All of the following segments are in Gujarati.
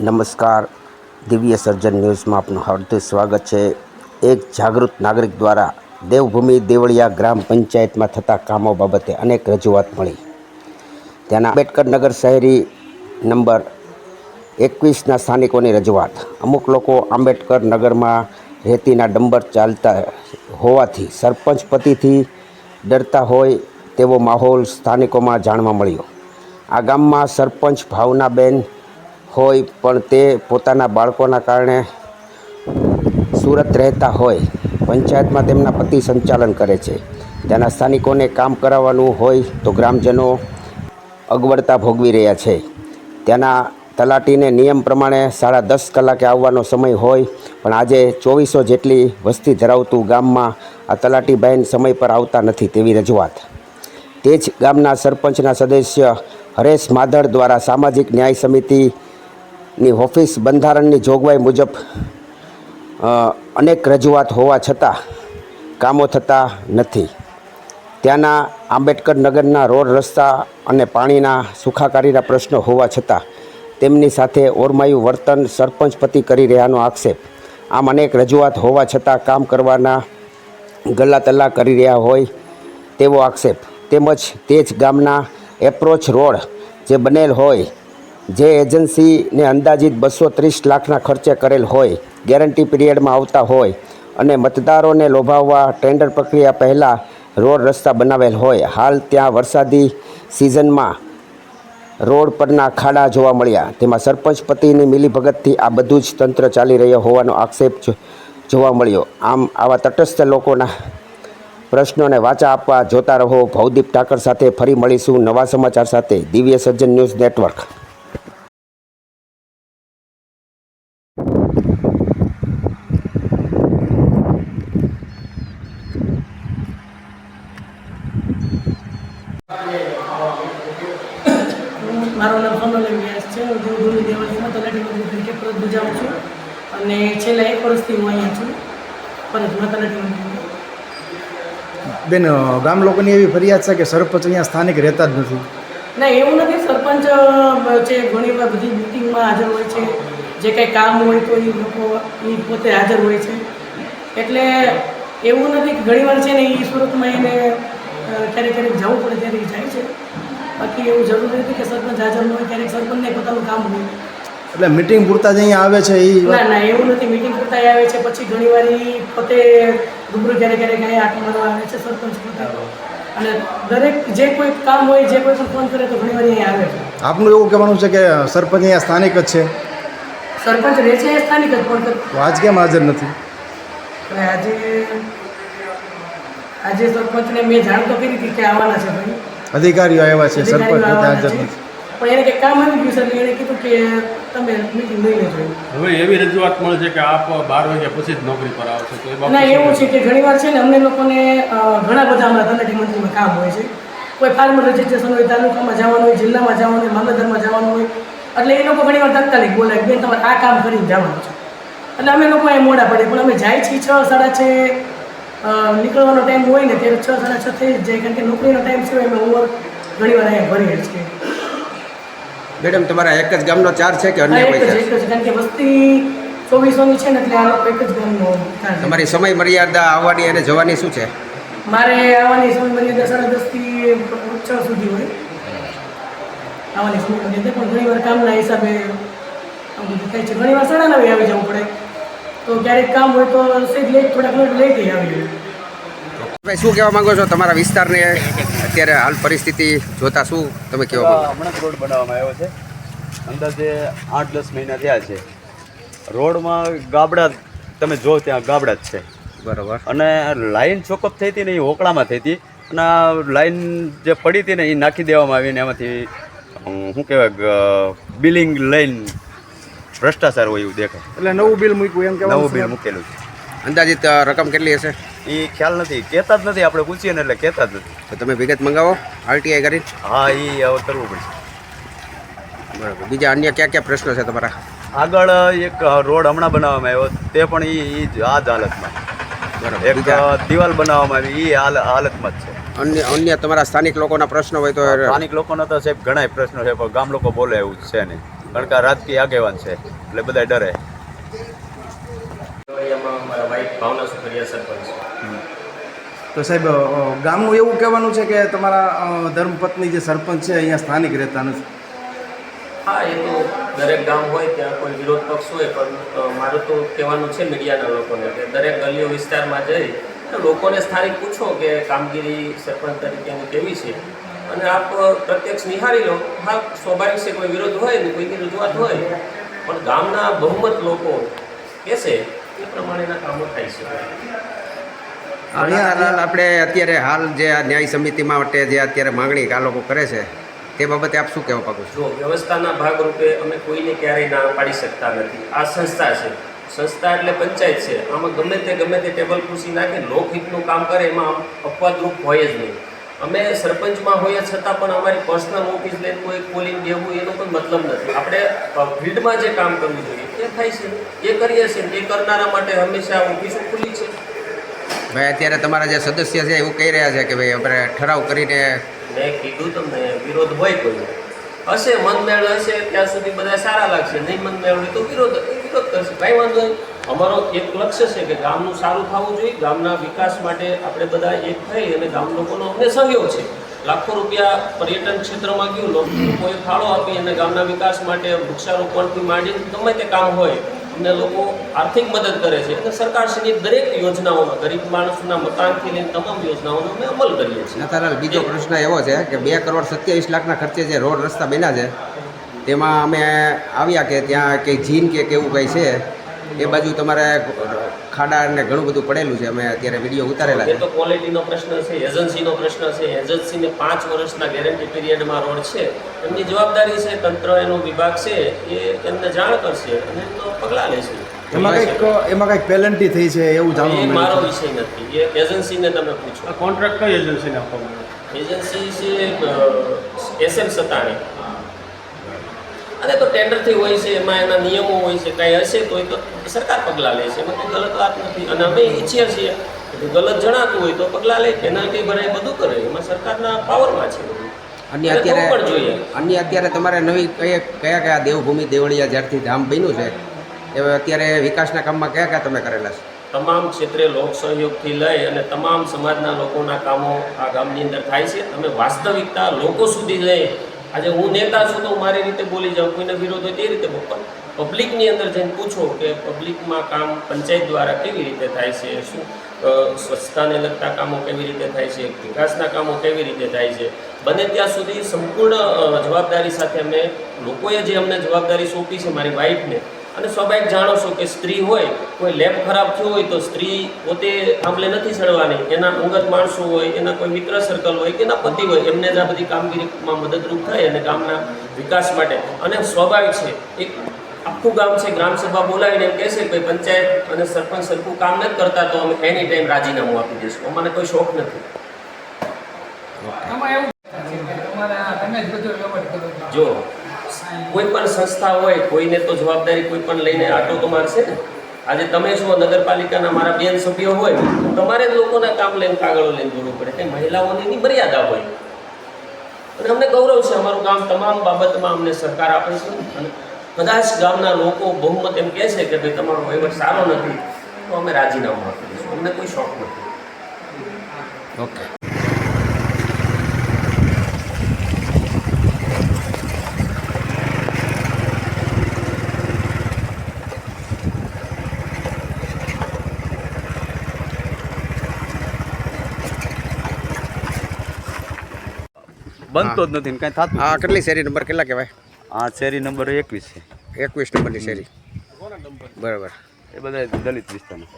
નમસ્કાર. દિવ્ય સર્જન ન્યૂઝમાં આપનું હાર્દિક સ્વાગત છે. એક જાગૃત નાગરિક દ્વારા દેવભૂમિ દેવળિયા ગ્રામ પંચાયતમાં થતા કામો બાબતે અનેક રજૂઆત મળી. ત્યાંના આંબેડકર નગર શહેરી નંબર એકવીસના સ્થાનિકોની રજૂઆત. અમુક લોકો આંબેડકર નગરમાં રેતીના ડંબર ચાલતા હોવાથી સરપંચ પતિથી ડરતા હોય તેવો માહોલ સ્થાનિકોમાં જાણવા મળ્યો. આ ગામમાં સરપંચ ભાવનાબેન હોય, પણ તે પોતાના બાળકોના કારણે સુરત રહેતા હોય. પંચાયતમાં તેમના પતિ સંચાલન કરે છે. ત્યાંના સ્થાનિકોને કામ કરાવવાનું હોય તો ગ્રામજનો અગવડતા ભોગવી રહ્યા છે. ત્યાંના તલાટીને નિયમ પ્રમાણે સાડા દસ કલાકે આવવાનો સમય હોય, પણ આજે ચોવીસો જેટલી વસ્તી ધરાવતું ગામમાં આ તલાટી બહેન સમય પર આવતા નથી તેવી રજૂઆત. તે જ ગામના સરપંચના સદસ્ય હરેશ માધડ દ્વારા સામાજિક ન્યાય સમિતિની ઓફિસ બંધારણની જોગવાઈ મુજબ અનેક રજૂઆત હોવા છતાં કામો થતા નથી. ત્યાંના આંબેડકર નગરના રોડ રસ્તા અને પાણીના સુખાકારીના પ્રશ્નો હોવા છતાં તેમની સાથે ઓરમાયું વર્તન સરપંચ પતિ કરી રહ્યાનો આક્ષેપ. આમ અનેક રજૂઆત હોવા છતાં કામ કરવાના ગલ્લા તલ્લા કરી રહ્યા હોય તેવો આક્ષેપ. તેમજ તે જ ગામના એપ્રોચ રોડ જે બનેલ હોય જે એજન્સીને અંદાજિત બસો ત્રીસ લાખના ખર્ચે કરેલ હોય, ગેરંટી પીરિયડમાં આવતા હોય અને મતદારોને લોભાવવા ટેન્ડર પ્રક્રિયા પહેલાં રોડ રસ્તા બનાવેલ હોય, હાલ ત્યાં વરસાદી સિઝનમાં રોડ પરના ખાડા જોવા મળ્યા. તેમાં સરપંચ પતિની મિલીભગતથી આ બધું જ તંત્ર ચાલી રહ્યો હોવાનો આક્ષેપ જોવા મળ્યો. આમ આવા તટસ્થ લોકોના પ્રશ્નોને વાચા આપવા જોતા રહો. ભવદીપ ઠાકર સાથે ફરી મળીશું નવા સમાચાર સાથે. દિવ્ય સર્જન ન્યૂઝ નેટવર્ક મારું નામ સોનલ વ્યાસ છે હું તલાટી મંદિર તરીકે ફરજ બજાવું છું. અને છેલ્લા એક વર્ષથી હું અહીંયા છું. ફરજમાં તલાટી મંદિર બેન ગામ લોકોની એવી ફરિયાદ છે કે સરપંચ અહીંયા સ્થાનિક રહેતા જ નથી? ના એવું નથી. સરપંચ છે ઘણી વાર બધી મિટિંગમાં હાજર હોય છે. જે કંઈ કામ હોય તો એ લોકો એ પોતે હાજર હોય છે. એટલે એવું નથી કે ઘણી વાર છે ને એ સુરતમાં એને ક્યારેક ક્યારેક જવું પડે ત્યારે એ જાય છે. બાકી એવું જરૂરી નથી કે સરપંચ હાજર ન હોય ક્યારેક સરપંચને પોતાનું કામ હોય. એટલે મિટિંગ પૂરતા જ અહીંયા આવે છે એ ના ના એવું નથી. મીટિંગ પૂરતા આવે છે. પછી ઘણી વાર પોતે રૂબરૂ ક્યારેક ક્યારેક અહીંયા આટો મારવા આવે છે સરપંચ પોતે. અને દરેક જે કોઈ કામ હોય જે કોઈ પણ ફોન કરે તો ઘણી વાર અહીંયા આવે છે. આપનું એવું કહેવાનું છે કે સરપંચ અહીંયા સ્થાનિક જ છે? સરપંચ રહે છે સ્થાનિક જ પણ તો આજ કેમ હાજર નથી? આજે આજે સરપંચને મેં જાણ તો કરી હતી કે આવવાના છે ભાઈ. અધિકારીઓ આવ્યા છે સરપંચ પોતે હાજર નથી પણ એને કંઈક કામ આવી ગયું છે એને એણે કીધું કે તમે મિટિંગ લઈ લેજો હવે એવી રજૂઆત મળે છે કે આપ બાર વાગ્યા પછી જ નોકરી પર આવશો તો એ ના એવું છે કે ઘણીવાર છે ને અમને લોકોને ઘણા બધા અમારા તલાટી મંત્રીમાં કામ હોય છે. કોઈ ફાર્મ રજિસ્ટ્રેશન હોય તાલુકામાં જવાનું હોય જિલ્લામાં જવાનું હોય મામલતદારમાં જવાનું હોય એટલે એ લોકો ઘણીવાર તાત્કાલિક બોલે કે બેન તમારે આ કામ કરીને જવાનું છે. એટલે અમે લોકો અહીં મોડા પડે પણ અમે જાય છીએ છ સાડા છ નીકળવાનો ટાઈમ હોય ને ત્યારે છ સાડા છ થઈ જ જાય કારણ કે નોકરીનો ટાઈમ છે અમે ઓવર ઘણીવાર અહીંયા ભરીએ છીએ. મેડમ તમારા એક જ ગામનો ચાર છે કે અન્ય કોઈ જ કારણ કે વસ્તી ચોવીસોની છે ને એટલે આ લોકો એક જ ગામનો તમારી સમય મર્યાદા આવવાની અને જવાની શું છે? મારે આવવાની સમય મર્યાદા સાડા દસથી છ સુધી હોય. આવવાની સમય મર્યાદા પણ ઘણી વાર કામના હિસાબે આવું બધું થાય છે. ઘણી વાર સાડા નવે આવી જવું પડે. તો ક્યારેક કામ હોય તો સેજ લેટ થોડાક મિનિટ લેટ આવી ભાઈ શું કહેવા માંગો છો? તમારા વિસ્તારને અત્યારે હાલ પરિસ્થિતિ જોતા શું તમે કહેવા માંગો? હમણાં જ રોડ બનાવવામાં આવ્યો છે. અંદાજે આઠ દસ મહિના થયા છે. રોડમાં ગાબડા તમે જો ત્યાં ગાબડા જ છે. બરાબર. અને લાઈન ચોકઅપ થઈ હતી ને એ હોકળામાં થઈ હતી. અને આ લાઈન જે પડી હતી ને એ નાખી દેવામાં આવીને એમાંથી શું કહેવાય બિલિંગ લાઈન ભ્રષ્ટાચાર હોય એવું દેખાય. એટલે નવું બિલ મૂક્યું એમ કે નવું બિલ મૂકેલું મૂકેલું અંદાજિત રકમ કેટલી હશે? એ ખ્યાલ નથી. કહેતા જ નથી. આપણે પૂછીએ ને એટલે કહેતા જ નથી. તો તમે વિગત મંગાવો આરટીઆઈ કરી હા એ હવે કરવું પડશે. બરાબર. બીજા અન્ય કયા કયા પ્રશ્નો છે તમારા? આગળ એક રોડ હમણાં બનાવવામાં આવ્યો. તે પણ એ એ જ આ જ હાલતમાં. બરાબર. એક દિવાલ બનાવવામાં આવી. એ હાલ હાલતમાં જ છે. અન્ય અન્ય તમારા સ્થાનિક લોકોના પ્રશ્નો હોય તો સ્થાનિક લોકોનો તો સાહેબ ઘણા પ્રશ્નો છે પણ ગામ લોકો બોલે એવું છે નહીં. કારણ કે આ રાજકીય આગેવાન છે એટલે બધા ડરે. એમાં મારા વાઈફ ભાવના સુખરિયા સરપંચ છે. તો સાહેબ ગામનું એવું કહેવાનું છે કે તમારા ધર્મપત્ની જે સરપંચ છે અહીંયા સ્થાનિક રહેતા નથી. હા એ તો દરેક ગામ હોય ત્યાં કોઈ વિરોધ પક્ષ હોય પણ મારું તો કહેવાનું છે મીડિયાના લોકોને કે દરેક ગલીઓ વિસ્તારમાં જઈ અને લોકોને સ્થાનિક પૂછો કે કામગીરી સરપંચ તરીકેની કેવી છે. અને આપ પ્રત્યક્ષ નિહાળી લો. હા સ્વાભાવિક છે કોઈ વિરોધ હોય ને કોઈની રજૂઆત હોય પણ ગામના બહુમત લોકો કહેશે એ પ્રમાણેના કામો થાય છે. અહીંયા આપણે અત્યારે હાલ જે આ ન્યાય સમિતિ માટે જે અત્યારે માંગણી આ લોકો કરે છે તે બાબતે આપ શું કહેવા માગો છો? જો વ્યવસ્થાના ભાગરૂપે અમે કોઈને ક્યારેય ના પાડી શકતા નથી. આ સંસ્થા છે. સંસ્થા એટલે પંચાયત છે. આમાં ગમે તે ગમે તે ટેબલ ખુરશી નાખે લોકહિતનું કામ કરે એમાં અપવાદરૂપ હોય જ નહીં. અમે સરપંચમાં હોઈએ છતાં પણ અમારી પર્સનલ ઓફિસ લઈને કોઈ ખોલીને દેવું એનો કોઈ મતલબ નથી. આપણે ફિલ્ડમાં જે કામ કરવું જોઈએ એ થાય છે. એ કરીએ છીએ. એ કરનારા માટે હંમેશા ઓફિસો ખુલ્લી છે. ભાઈ અત્યારે તમારા જે સદસ્ય છે એવું કહી રહ્યા છે કે ભાઈ આપણે ઠરાવ કરીને મેં કીધું તમને વિરોધ હોય કોઈ. હશે મનમેળ હશે ત્યાં સુધી બધા સારા લાગશે. નહીં મનમેળ હોય તો વિરોધ વિરોધ કરશે. કાંઈ વાંધો નહીં. અમારો એક લક્ષ્ય છે કે ગામનું સારું થવું જોઈએ, ગામના વિકાસ માટે આપણે બધા એક થઈ અને ગામ લોકોનો અમને સહયોગ છે. લાખો રૂપિયા પર્યટન ક્ષેત્રમાં ગયું લોકોએ ફાળો આપી અને ગામના વિકાસ માટે વૃક્ષારોપણથી માંડીને ગમે તે કામ હોય, અમને લોકો આર્થિક મદદ કરે છે અને સરકારશ્રીની દરેક યોજનાઓમાં, ગરીબ માણસના મકાનથી લઈને તમામ યોજનાઓનો અમે અમલ કરીએ છીએ. નથાલાલ બીજો પ્રશ્ન એવો છે કે બે કરોડ સત્યાવીસ લાખના ખર્ચે જે રોડ રસ્તા બન્યા છે, તેમાં અમે આવ્યા કે ત્યાં કંઈ જીન કે કેવું કંઈ છે? એ બાજુ તમારે ખાડા ને ઘણું બધું પડેલું છે. અમે અત્યારે વીડિયો ઉતારેલા છે. તો ક્વોલિટીનો પ્રશ્ન છે એજન્સીનો પ્રશ્ન છે. એજન્સીને પાંચ વર્ષના ગેરંટી પીરિયડમાં રોડ છે. એમની જવાબદારી છે તંત્ર એનો વિભાગ છે એ એમને જાણ કરશે અને એમનો પગલાં લેશે. એમાં કંઈક એમાં કંઈક પેનલ્ટી થઈ છે એવું જાણવું મારો વિષય નથી. એ એજન્સીને તમે પૂછો. આ કોન્ટ્રાક્ટ કઈ એજન્સીને આપવામાં આવે એજન્સી છે એસએમ સતાણી. અને તો ટેન્ડરથી હોય છે એમાં એના નિયમો હોય છે કાંઈ હશે તો એ તો સરકાર પગલાં લે છે એમાં કોઈ ગલત વાત નથી. અને અમે ઈચ્છીએ છીએ કે ગલત જણાતું હોય તો પગલાં લે પેનલ્ટી ભરે બધું કરે એમાં સરકારના પાવરમાં છે અન્ય અત્યારે જોઈએ. અન્ય અત્યારે તમારે નવી કયા કયા કયા દેવભૂમિ દેવળિયા જ્યારથી ધામ બન્યું છે? એ અત્યારે વિકાસના કામમાં કયા કયા તમે કરેલા છે? તમામ ક્ષેત્રે લોક સહયોગથી લઈ અને તમામ સમાજના લોકોના કામો આ ગામની અંદર થાય છે. અમે વાસ્તવિકતા લોકો સુધી લઈ આજે હું નેતા છું તો મારી રીતે બોલી જાઉં, કોઈને વિરોધ હોય તે રીતે બોલું. પબ્લિકની અંદર જઈને પૂછો કે પબ્લિકમાં કામ પંચાયત દ્વારા કેવી રીતે થાય છે, શું સ્વચ્છતાને લગતા કામો કેવી રીતે થાય છે, વિકાસના કામો કેવી રીતે થાય છે બને ત્યાં સુધી સંપૂર્ણ જવાબદારી સાથે અમે લોકોએ જે અમને જવાબદારી સોંપી છે, મારી વાઈફને અને સ્વાભાવિક જાણો છો કે સ્ત્રી હોય કોઈ લેબ ખરાબ થયો હોય તો સ્ત્રી પોતે આંબલે નથી ચડવાની. એના અંગત માણસો હોય એના કોઈ મિત્ર સર્કલ હોય કે એના પતિ હોય એમને જ આ બધી કામગીરીમાં મદદરૂપ થાય અને ગામના વિકાસ માટે. અને સ્વાભાવિક છે એક આખું ગામ છે ગ્રામસભા બોલાવીને એમ કહેશે કે પંચાયત અને સરપંચ સરખું કામ નથી કરતા તો અમે એની ટાઈમ રાજીનામું આપી દઈશું. અમને કોઈ શોખ નથી. જ કોઈ પણ સંસ્થા હોય, કોઈને તો જવાબદારી કોઈ પણ લઈને આટો તો મારશે ને? આજે તમે છો, નગરપાલિકાના મારા બેન સભ્યો હોય, તમારે જ લોકોના કામ લઈને કાગળો લઈને દોડવું પડે. તે મહિલાઓની મર્યાદા હોય. અને અમને ગૌરવ છે, અમારું ગામ તમામ બાબતમાં અમને સરકાર આપે છે. અને કદાચ ગામના લોકો બહુમત એમ કહે છે કે ભાઈ, તમારો વહીવટ સારો નથી, તો અમે રાજીનામું દઈશું. અમને કોઈ શોખ નથી. ઓકે. બનતો જ નથી ને કાંઈ થતું આ કેટલી શેરી નંબર કેટલા કહેવાય? આ શેરી નંબર એકવીસ છે. એકવીસ નંબરની શેરી. બરાબર. એ બધા દલિત વિસ્તારમાં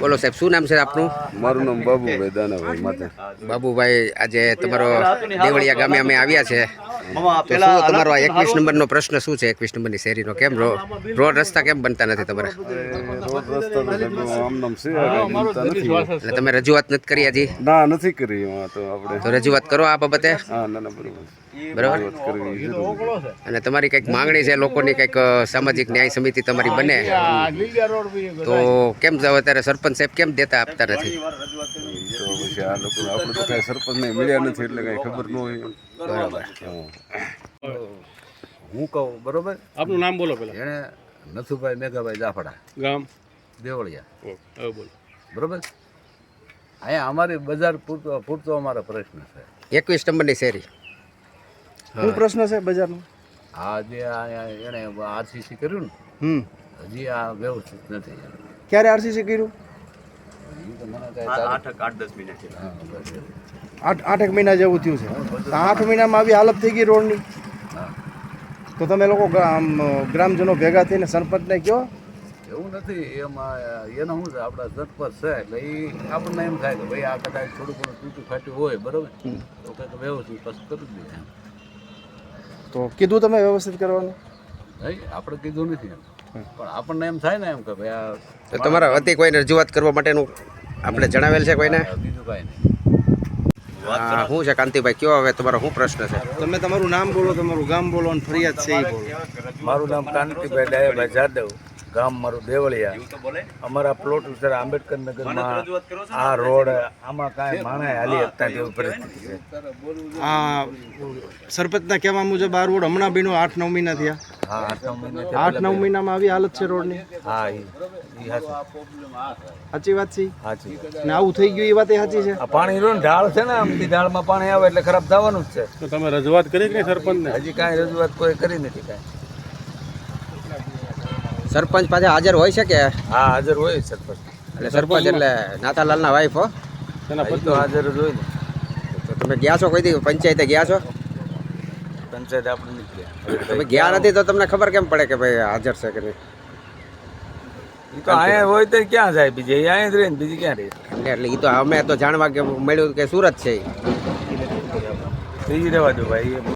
બોલો સાહેબ શું નામ છે આપનું? મારું નામ બાબુભાઈ દાનાભાઈ માતા બાબુભાઈ આજે તમારો દેવળિયા ગામે અમે આવ્યા છે. તો શું તમારો આ એકવીસ નંબરનો પ્રશ્ન શું છે? એકવીસ નંબરની શેરીનો કેમ? રો રોડ રસ્તા કેમ બનતા નથી તમારે? રોડ રસ્તા એટલે તમે રજૂઆત નથી કરી હજી? ના નથી કરી તો તો રજૂઆત કરો આ બાબતે? હા ના ના બરોબર બરાબર. અને તમારી કંઈક માંગણી છે લોકોની કંઈક સામાજિક ન્યાય સમિતિ તમારી બને? તો કેમ જાવ અત્યારે સરપંચ સાહેબ કેમ દેતા આપતા નથી? તો પછી આ લોકોને આપણે તો કાંઈ સરપંચને મળ્યા નથી એટલે કાંઈ ખબર ન હોય. બરાબર. હં. હું કહું બરોબર? આપનું નામ બોલો પેલા એણે નથુભાઈ મેઘાભાઈ જાફડા. ગામ? દેવળિયા. બોલો. બરોબર? અહીંયા અમારી બજાર પૂરતો પૂરતો અમારો પ્રશ્ન છે. એકવીસ નંબરની શેરી. શું પ્રશ્ન છે બજારનો? આ જે એને એણે આરસીસી કર્યું ને હમ. હજી આ વ્યવસ્થિત નથી. ક્યારે આરસીસી કર્યું? આઠ આઠ દસ મિનિટ છે. હા, આઠ આઠેક મહિના જેવું થયું છે. આઠ મહિનામાં આવી હાલત થઈ ગઈ રોડની. તો તમે લોકો ગ્રામ ગ્રામજનો ભેગા થઈને સરપંચને કહો. એવું નથી એમાં એનો શું છે આપણા સરપંચ છે એટલે એ આપણને એમ થાય કે ભાઈ આ કદાચ થોડું ઘણું તૂટું ફાટ્યું હોય બરોબર? તો કંઈક વ્યવસ્થિત પછી કરી એમ. તો કીધું તમે વ્યવસ્થિત કરવાનું? નહીં આપણે કીધું નથી પણ આપણને એમ થાય ને એમ કે ભાઈ આ તમારા વતી કોઈને રજૂઆત કરવા માટેનું આપણે જણાવેલ છે કોઈને? બીજું કાંઈ નહીં. હા, શું છે કાંતિભાઈ કયો હવે તમારો શું પ્રશ્ન છે? તમે તમારું નામ બોલો તમારું ગામ બોલો અને ફરિયાદ છે એ બોલો. મારું નામ કાંતિભાઈ ડાયાભાઈ જાદવ. ગામ મારું દેવળિયા. અમારા પ્લોટ વિસ્તાર આંબેડકર નગરમાં આ રોડ આમાં કાંઈ માણસ હાલી શકતા તેવી પરિસ્થિતિ છે. આ સરપંચના કહેવા મુજબ આ રોડ હમણાં બીનો આઠ નવ મહિના થયા. આઠ નવ મહિનામાં આવી હાલત છે રોડની. હા સાચી વાત છે? ને આવું થઈ ગયું એ વાત એ સાચી છે? આ પાણી રહ્યું ઢાળ છે ને આમથી ઢાળમાં પાણી આવે એટલે ખરાબ થવાનું જ છે. તો તમે રજૂઆત કરી કે નહીં સરપંચને? હજી કાંઈ રજૂઆત કોઈ કરી નથી કાંઈ. સરપંચ પાસે હાજર હોય છે કે? હા હાજર હોય સરપંચ. એટલે સરપંચ એટલે નાથાલાલના વાઈફ હો. તેના એ હાજર જ હોય ને. તો તમે ગયા છો કોઈ દી? પંચાયતે ગયા છો? પંચાયત આપણે નીકળ્યા તમે ગયા નથી તો તમને ખબર કેમ પડે કે ભાઈ હાજર છે કે નહીં? એ તો અહીંયા હોય તો ક્યાં જાય? બીજે એ અહીંયા જ રહે ને બીજી ક્યાં રહે? એટલે એ તો અમે તો જાણવા કે મળ્યું કે સુરત છે ઈ. રહેવા દો ભાઈ એ